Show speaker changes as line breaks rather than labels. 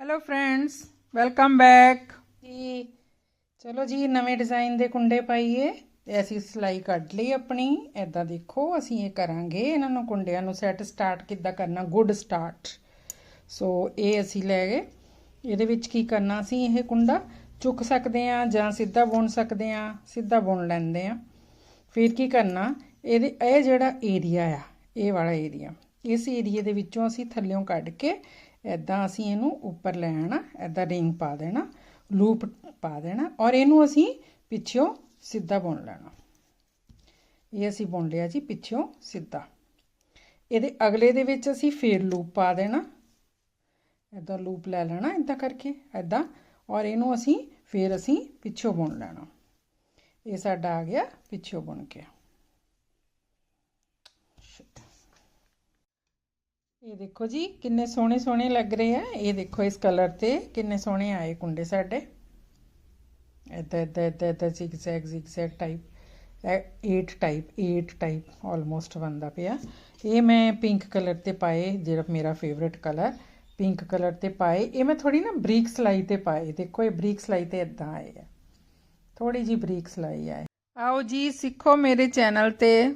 Hello friends welcome back ਜੀ, ਚਲੋ ਜੀ, ਨਵੇਂ ਡਿਜ਼ਾਈਨ ਦੇ ਕੁੰਡੇ ਪਾਈਏ ਤੇ ਅਸੀਂ ਸਿਲਾਈ ਕੱਢ ਲਈ ਆਪਣੀ। ਐਦਾਂ ਦੇਖੋ, ਅਸੀਂ ਇਹ ਕਰਾਂਗੇ। ਇਹਨਾਂ ਨੂੰ ਕੁੰਡਿਆਂ ਨੂੰ ਸੈੱਟ ਸਟਾਰਟ ਕਿੱਦਾਂ ਕਰਨਾ? ਗੁੱਡ ਸਟਾਰਟ ਸੋ ਇਹ ਅਸੀਂ ਲੈ ਗਏ। ਇਹਦੇ ਵਿੱਚ ਕੀ ਕਰਨਾ ਅਸੀਂ ਇਹ ਕੁੰਡਾ ਚੁੱਕ ਸਕਦੇ ਆ ਜਾਂ ਸਿੱਧਾ ਬੁਣ ਸਕਦੇ ਆ ਸਿੱਧਾ ਬੁਣ ਲੈਂਦੇ ਆ ਫਿਰ ਕੀ ਕਰਨਾ? ਇਹਦੇ, ਇਹ ਜਿਹੜਾ ਏਰੀਆ ਆ, ਇਹ ਵਾਲਾ ਏਰੀਆ ਇਸ ਏਰੀਏ ਦੇ ਵਿੱਚੋਂ ਅਸੀਂ ਥੱਲਿਓਂ ਕੱਢ ਕੇ ਐਦਾਂ ਅਸੀਂ ਇਹਨੂੰ ਉੱਪਰ ਲੈ ਆਣਾ ਐਦਾਂ ਰਿੰਗ ਪਾ ਦੇਣਾ ਲੂਪ ਪਾ ਦੇਣਾ ਔਰ ਇਹਨੂੰ ਅਸੀਂ ਪਿੱਛੋਂ ਸਿੱਧਾ ਬੁਣ ਲੈਣਾ। ਇਹ ਅਸੀਂ ਬੁਣ ਲਿਆ ਜੀ ਪਿੱਛੋਂ ਸਿੱਧਾ। ਇਹਦੇ ਅਗਲੇ ਦੇ ਵਿੱਚ ਅਸੀਂ ਫੇਰ ਲੂਪ ਪਾ ਦੇਣਾ। ਐਦਾਂ ਲੂਪ ਲੈ ਲੈਣਾ ਐਦਾਂ ਕਰਕੇ ਐਦਾਂ ਔਰ ਇਹਨੂੰ ਅਸੀਂ ਫੇਰ ਅਸੀਂ ਪਿੱਛੋਂ ਬੁਣ ਲੈਣਾ। ਇਹ ਸਾਡਾ ਆ ਗਿਆ ਪਿੱਛੋਂ ਬੁਣ ਕੇ। ਇਹ ਦੇਖੋ ਜੀ, ਕਿੰਨੇ ਸੋਹਣੇ ਸੋਹਣੇ ਲੱਗ ਰਹੇ ਆ। ਇਹ ਦੇਖੋ ਇਸ ਕਲਰ ਤੇ ਕਿੰਨੇ ਸੋਹਣੇ ਆਏ ਕੁੰਡੇ ਸਾਡੇ। ਇੱਦਾਂ ਇੱਦਾਂ ਇੱਦਾਂ ਇੱਦਾਂ zigzag zigzag type 8 type 8 type almost ਬੰਦਾ ਪਿਆ। ਇਹ ਮੈਂ ਪਿੰਕ ਕਲਰ ਤੇ ਪਾਏ, ਜਿਹੜਾ ਮੇਰਾ ਫੇਵਰਿਟ ਕਲਰ ਪਿੰਕ ਕਲਰ ਤੇ ਪਾਏ। ਇਹ ਮੈਂ ਥੋੜੀ ਨਾ ਬਰੀਕ ਸਲਾਈ ਤੇ ਪਾਏ। ਦੇਖੋ, ਇਹ ਬਰੀਕ ਸਲਾਈ ਤੇ ਇਦਾਂ ਆਏ ਆ। ਥੋੜੀ ਜੀ ਬਰੀਕ ਸਲਾਈ ਆਏ। ਆਓ ਜੀ, ਸਿੱਖੋ ਮੇਰੇ ਚੈਨਲ ਤੇ।